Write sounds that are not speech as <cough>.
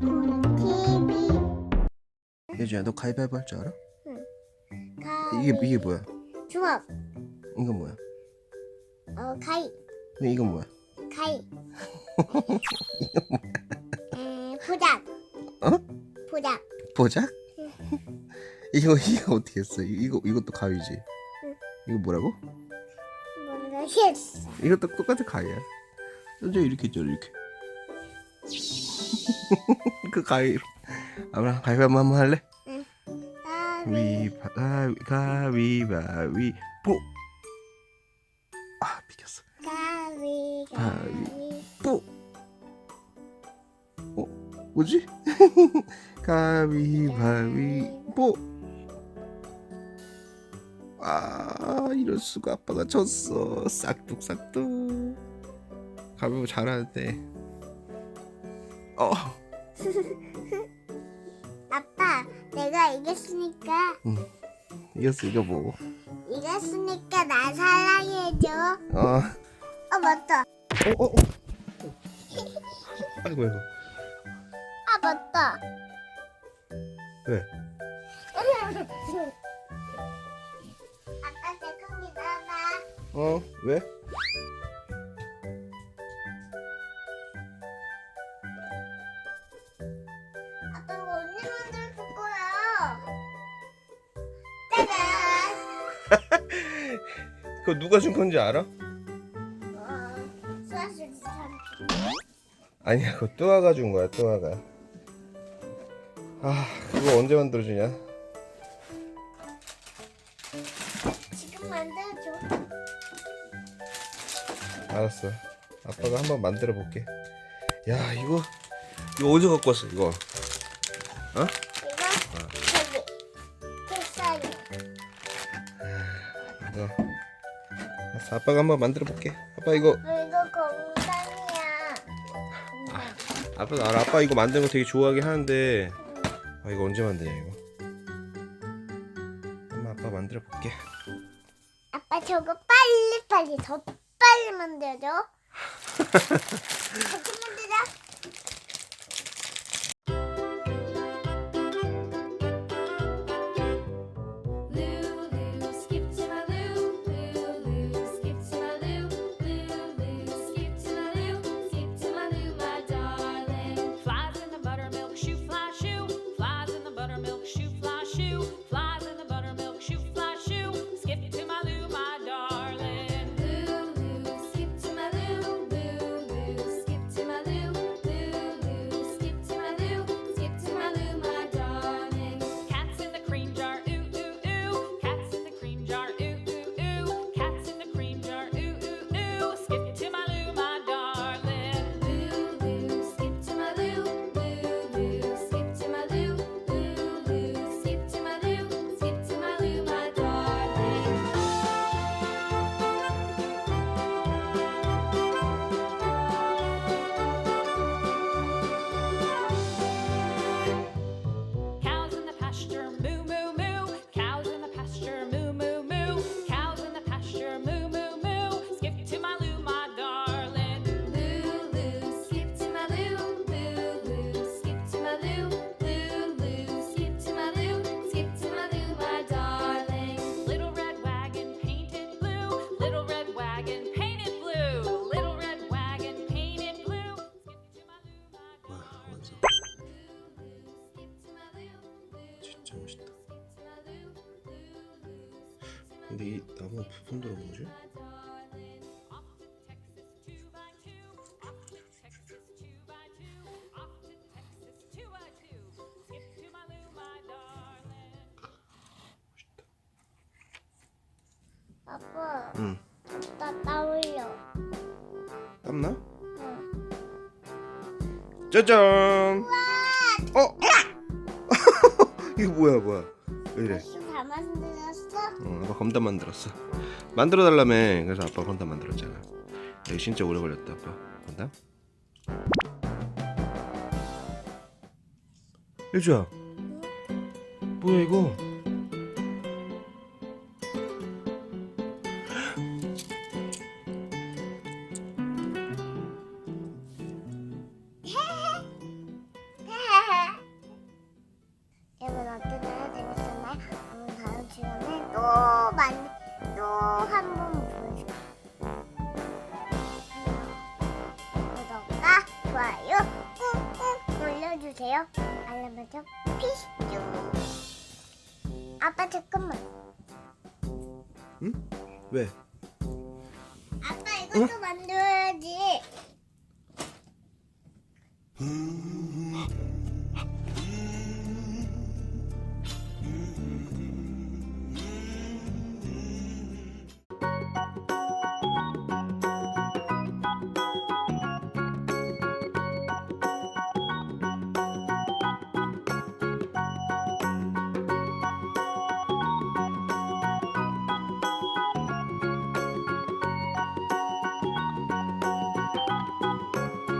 TV 예주야 너 가위바위보 할 줄 알아? 가위 이게 이게 뭐야? 주먹 이건 뭐야? 어 가위 근데 이건 뭐야? 가위 <laughs> 에 보작 어? 보작 보작? <laughs> 이거 이거 어떻게 했어? 이거 이것도 가위지? 이거 뭐라고? 모르겠어 이것도 똑같은 가위야. 현재 이렇게 있죠 이렇게. <laughs> 그 가위. 아무랑 가위바위보 한번 할래? 위 가위 가위바위 보. 아 비겼어. 가위 가위. 가위 보. 어 뭐지? <laughs> 가위바위 보. 아 이럴 수가 아빠가 졌어 싹둑싹둑 가위바위보 잘하는데 어. <laughs> 아빠 내가 이겼으니까. 이겼어 이거 뭐 이겼으니까 나 사랑해줘. 어, 어 맞다. 어, 어, 어. 아이고 아이고. 아 맞다. 왜? <laughs> 아빠 잠깐 기다려봐 어 왜? 그거 누가 준 건지 알아? 어, 참 아니야 그거 뚜아가 준 거야 뚜아가. 아 그거 언제 만들어주냐? 지금 만들어줘. 알았어. 아빠가 한번 만들어 볼게. 야 이거 이거 어디서 갖고 왔어 이거? 이 이거 알았어 아빠가 한번 만들어 볼게. 아빠 이거. 이거 공단이야. 아빠도 알아 아빠 이거 만드는 거 되게 좋아하긴 하는데. 아 이거 언제 만드냐 이거? 한번 아빠 만들어 볼게. 아빠 저거 빨리 빨리 더 빨리 만들어줘. <laughs> 같이 만 근데 이 나무 부품들은 뭐지? 아빠 응나 따올려 땀나? 응. 짜잔 어? <laughs> 이거 뭐야 뭐야 왜 이래 어, 아빠 검단 만들었어. 만들어 달라며. 그래서 아빠 검단 만들었잖아. 여기 진짜 오래 걸렸다 아빠. 검단 예주야. 뭐야 이거 좋아요 꾹꾹 눌러주세요. 알람 설정 필수. 아빠 잠깐만. 왜? 아빠 이것도 만들